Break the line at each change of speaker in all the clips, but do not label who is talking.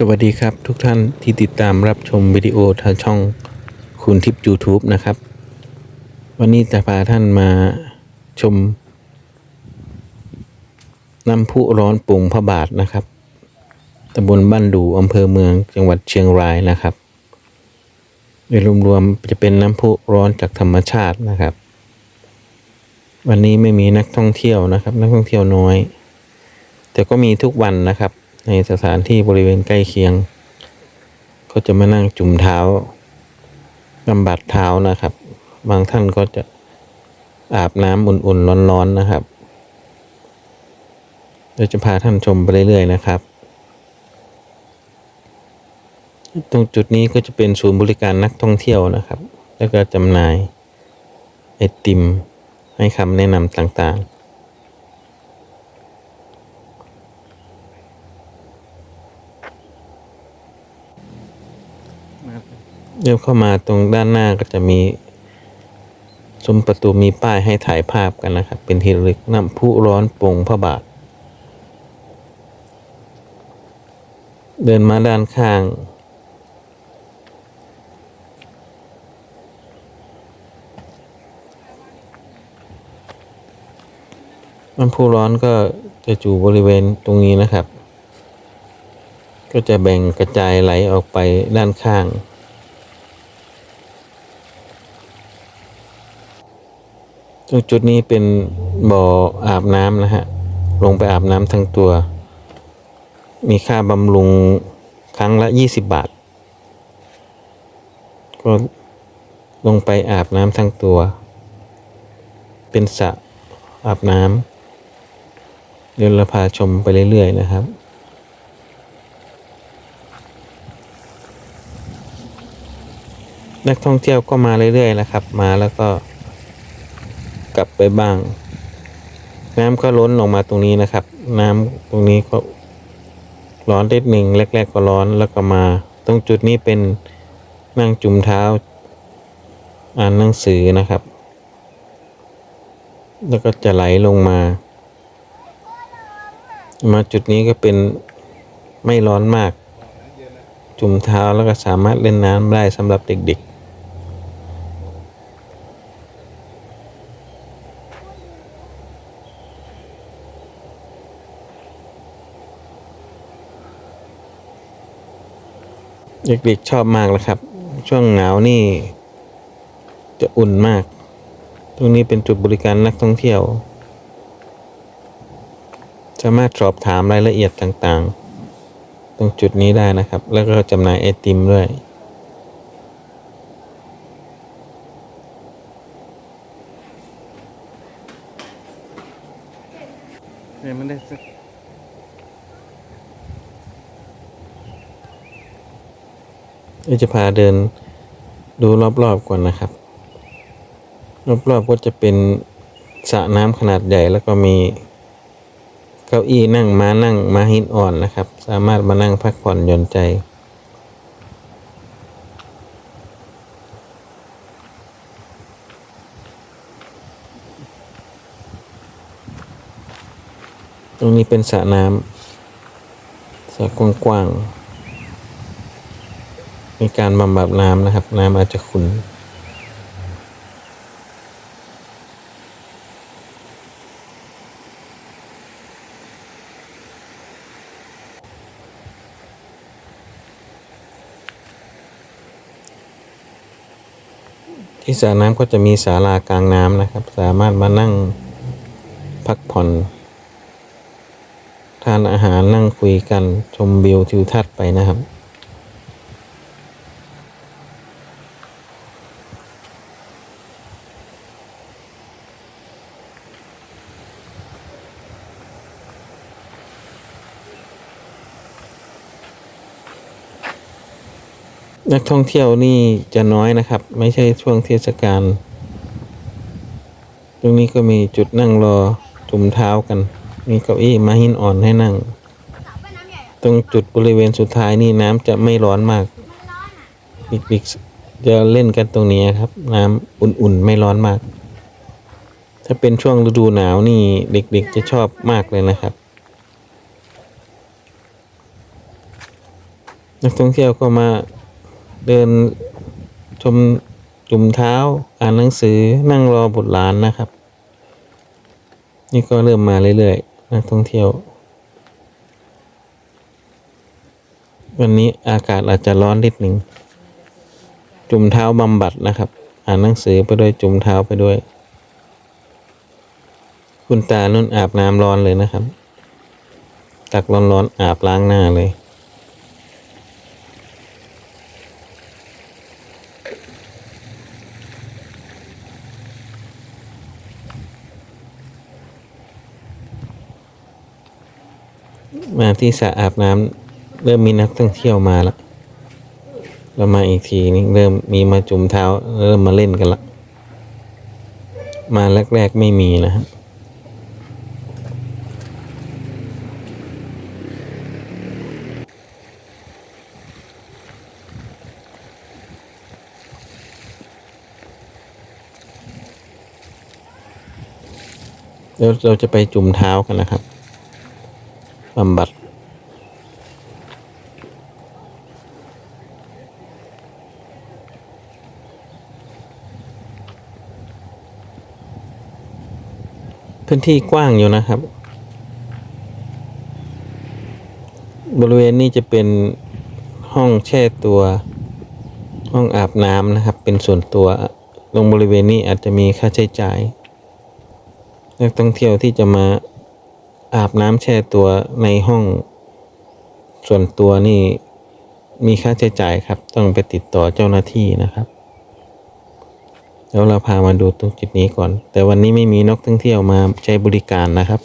สวัสดีครับทุกท่านที่ติดตามรับชมวิดีโอทางช่องคุณทิพย์ YouTube นะครับ วันนี้จะพาท่านมาชมน้ำพุร้อนปรุงพระบาทนะครับตำบลบ้านดูอำเภอเมืองจังหวัดเชียงรายนะครับ โดยรวมๆจะเป็นน้ำพุร้อนจากธรรมชาตินะครับ วันนี้ไม่มีนักท่องเที่ยวนะครับ นักท่องเที่ยวน้อย แต่ก็มีทุกวันนะครับ ในสถานที่บริเวณใกล้เคียง ก็จะมานั่งจุ่มเท้าบำบัดเท้านะครับ บางท่านก็จะอาบน้ำอุ่นๆร้อนๆนะครับเดี๋ยวจะพาท่านชมไปเรื่อยๆนะครับ ตรงจุดนี้ก็จะเป็นศูนย์บริการนักท่องเที่ยวนะครับ แล้วก็จำหน่ายไอติมให้คำแนะนำต่างๆ เดินเข้ามาตรงด้านหน้าก็จะมีซุ้มประตูมีป้ายให้ถ่ายภาพกันนะครับ เป็นที่ระลึกน้ำพุร้อนปงพระบาท เดินมาด้านข้าง น้ำพุร้อนก็จะอยู่บริเวณตรงนี้นะครับ ก็จะแบ่งกระจายไหลออกไปด้านข้าง ตรงจุดนี้เป็นบ่ออาบน้ำนะฮะ ลงไปอาบน้ำทั้งตัว มีค่าบำรุงครั้งละยี่สิบบาท ก็ลงไปอาบน้ำทั้งตัว เป็นสระอาบน้ำเดี๋ยวเราพาชมไปเรื่อยๆนะครับนักท่องเที่ยวก็มาเรื่อยๆนะครับ มาแล้วก็ กลับไปบ้าง น้ำก็ล้นลงมาตรงนี้นะครับ น้ำตรงนี้ก็ร้อนเล็ดหนึ่งแรก ๆ ก็ร้อนแล้วก็มา ตรงจุดนี้เป็นนั่งจุ่มเท้า อ่านหนังสือนะครับ แล้วก็จะไหลลงมา มาจุดนี้ก็เป็นไม่ร้อนมาก จุ่มเท้าแล้วก็สามารถเล่นน้ำได้สำหรับเด็กๆ เด็กๆชอบมากเลยครับ ช่วงหนาวนี่ จะอุ่นมาก ตรงนี้เป็นจุดบริการนักท่องเที่ยว สามารถสอบถามรายละเอียดต่างๆ ตรงจุดนี้ได้นะครับ แล้วก็จำหน่ายไอติมด้วย
เนี่ยมันได้สัก
เดี๋ยวจะพาเดินดูรอบๆก่อนนะครับ รอบๆก็จะเป็นสระน้ำขนาดใหญ่แล้วก็มีเก้าอี้นั่งม้านั่งม้าหินอ่อนนะครับ สามารถมานั่งพักผ่อนหย่อนใจตรงนี้เป็นสระน้ำสระกว้างๆ มีการบำบัดน้ำนะครับ น้ำอาจจะขุ่นที่สระน้ำก็จะมีศาลากลางน้ำนะครับ สามารถมานั่งพักผ่อน ทานอาหารนั่งคุยกันชมวิวทิวทัศน์ไปนะครับ นักท่องเที่ยวนี่จะน้อยนะครับ ไม่ใช่ช่วงเทศกาลตรงนี้ก็มีจุดนั่งรอจุ่มเท้ากัน มีเก้าอี้ม้าหินอ่อนให้นั่ง ตรงจุดบริเวณสุดท้ายนี่น้ำจะไม่ร้อนมากเด็กๆจะเล่นกันตรงนี้ครับ น้ำอุ่นๆไม่ร้อนมาก ถ้าเป็นช่วงฤดูหนาวนี่เด็กๆจะชอบมากเลยนะครับนักท่องเที่ยวก็มา เดินชมจุ่มเท้าอ่านหนังสือนั่งรอบุตรหลานนะครับ นี่ก็เริ่มมาเรื่อยๆนักท่องเที่ยว วันนี้อากาศอาจจะร้อนนิดหนึ่งจุ่มเท้าบำบัดนะครับ อ่านหนังสือไปด้วยจุ่มเท้าไปด้วย คุณตานุ่นอาบน้ำร้อนเลยนะครับ ตักร้อนๆอาบล้างหน้าเลย มาที่สระอาบน้ำเริ่มมีนักท่องเที่ยวมาแล้วเรามาอีกทีนี่เริ่มมีมาจุ่มเท้า เริ่มมาเล่นกันละ มาแรกๆไม่มีนะครับเดี๋ยวเราจะไปจุ่มเท้ากันนะครับบำบัด พื้นที่กว้างอยู่นะครับ บริเวณนี้จะเป็นห้องแช่ตัว ห้องอาบน้ำนะครับ เป็นส่วนตัวตรงบริเวณนี้อาจจะมีค่าใช้จ่ายนักท่องเที่ยวที่จะมาอาบน้ำแช่ตัวในห้องส่วนตัวนี่มีค่าใช้จ่ายครับ ต้องไปติดต่อเจ้าหน้าที่นะครับ แล้วเราพามาดูตรงจุดนี้ก่อน แต่วันนี้ไม่มีนกท่องเที่ยวมาใช้บริการนะครับ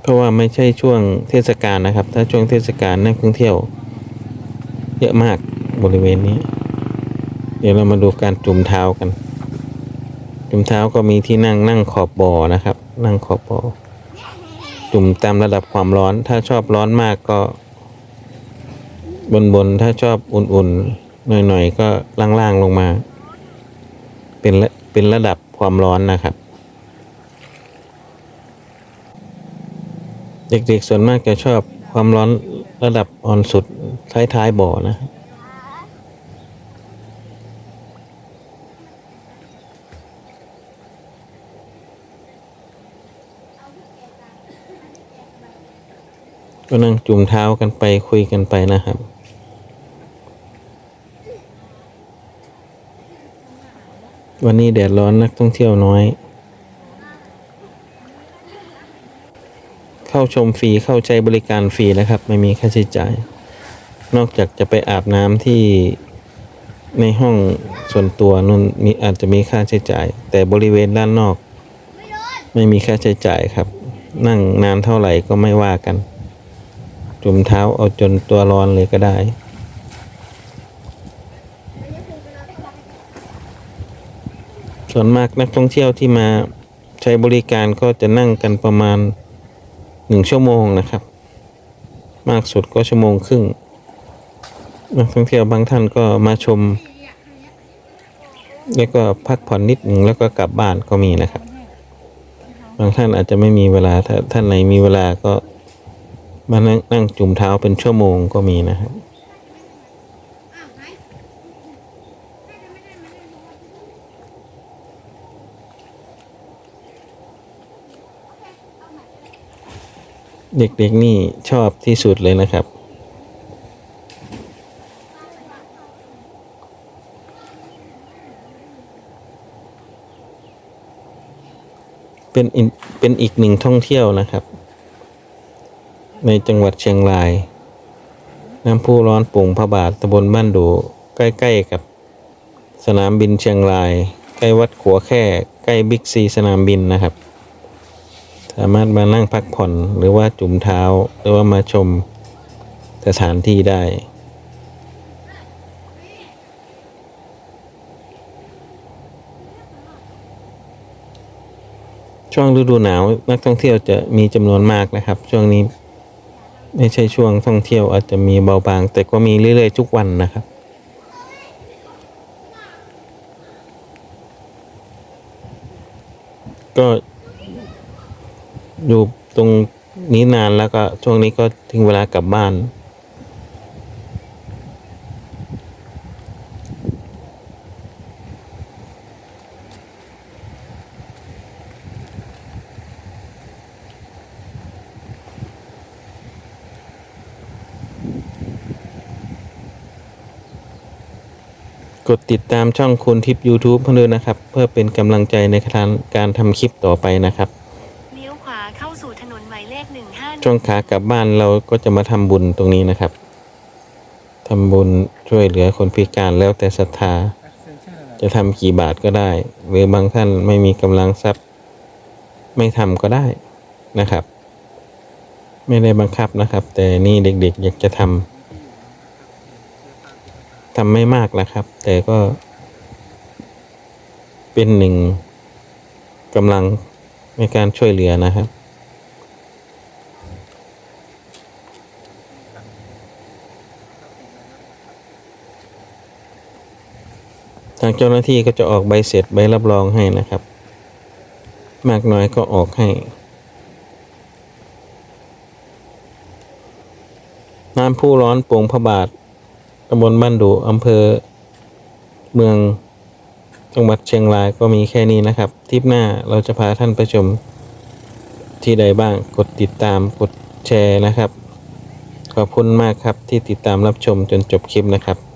เพราะว่าไม่ใช่ช่วงเทศกาลนะครับ ถ้าช่วงเทศกาลนักท่องเที่ยว เยอะมากบริเวณนี้ เดี๋ยวเรามาดูการจุ่มเท้ากัน จุ่มเท้าก็มีที่นั่งนั่งขอบบ่อนะครับ นั่งขอบบ่อ จุ่มตามระดับความร้อน ถ้าชอบร้อนมากก็ บนบนถ้าชอบอุ่นๆ หน่อยๆ ก็ล่างๆลงมา เป็นระเป็นระดับความร้อนนะครับ เด็กๆส่วนมากจะชอบความร้อนระดับอ่อนสุดท้ายๆบ่อนะครับ ก็นั่งจุ่มเท้ากันไปคุยกันไปนะครับ วันนี้แดดร้อนนักท่องเที่ยวน้อย เข้าชมฟรีเข้าใช้บริการฟรีนะครับ ไม่มีค่าใช้จ่าย นอกจากจะไปอาบน้ำที่ในห้องส่วนตัวนุ่นมีอาจจะมีค่าใช้จ่าย แต่บริเวณด้านนอก ไม่มีค่าใช้จ่ายครับ นั่งนานเท่าไหร่ก็ไม่ว่ากัน จุ่มเท้าเอาจนตัวร้อนเลยก็ได้ ส่วนมากนักท่องเที่ยวที่มาใช้บริการก็จะนั่งกันประมาณหนึ่งชั่วโมงนะครับ มากสุดก็ชั่วโมงครึ่งนักท่องเที่ยวบางท่านก็มาชม แล้วก็พักผ่อนนิดหนึ่งแล้วก็กลับบ้านก็มีนะครับ บางท่านอาจจะไม่มีเวลาถ้าท่านไหนมีเวลาก็ มานั่งนั่งจุ่มเท้าเป็นชั่วโมงก็มีนะครับ เด็กๆนี่ชอบที่สุดเลยนะครับเป็นเป็นอีกหนึ่งท่องเที่ยวนะครับ ในจังหวัดเชียงราย น้ำพุร้อนปุ่งพระบาทตำบลบ้านดูใกล้ๆกับสนามบินเชียงราย ใกล้วัดขัวแค่ใกล้บิ๊กซีสนามบินนะครับ สามารถมานั่งพักผ่อนหรือว่าจุ่มเท้าหรือว่ามาชมสถานที่ได้ช่วงฤดูหนาวนักท่องเที่ยวจะมีจำนวนมากนะครับ ช่วงนี้ ไม่ใช่ช่วงท่องเที่ยวอาจจะมีเบาบาง แต่ก็มีเรื่อยๆทุกวันนะครับ ก็อยู่ตรงนี้นานแล้วก็ช่วงนี้ก็ถึงเวลากลับบ้าน กดติดตามช่องคุณทิพย์ YouTube เพื่อนด้วยนะครับ เพื่อเป็นกำลังใจในการการทำคลิปต่อไปนะครับ
เลี้ยวขวาเข้าสู่ถนนหมายเลข151
ช่วงขากลับบ้านเราก็จะมาทำบุญตรงนี้นะครับทำบุญช่วยเหลือคนพิการแล้วแต่ศรัทธา จะทำกี่บาทก็ได้ หรือบางท่านไม่มีกำลังทรัพย์ ไม่ทำก็ได้นะครับ ไม่ได้บังคับนะครับ แต่นี่เด็กๆอยากจะทำ ทำไม่มากนะครับ แต่ก็ เป็นหนึ่งกำลังในการช่วยเหลือนะครับ ทางเจ้าหน้าที่ก็จะออกใบเสร็จใบรับรองให้นะครับ มากน้อยก็ออกให้น้ำผู้ร้อนโป่งพระบาท ตำบลบ้านดูอำเภอ เมืองจังหวัดเชียงรายก็มีแค่นี้นะครับ ทริปหน้าเราจะพาท่านไปชมที่ใดบ้าง กดติดตาม กดแชร์นะครับ ขอบคุณมากครับที่ติดตามรับชมจนจบคลิปนะครับ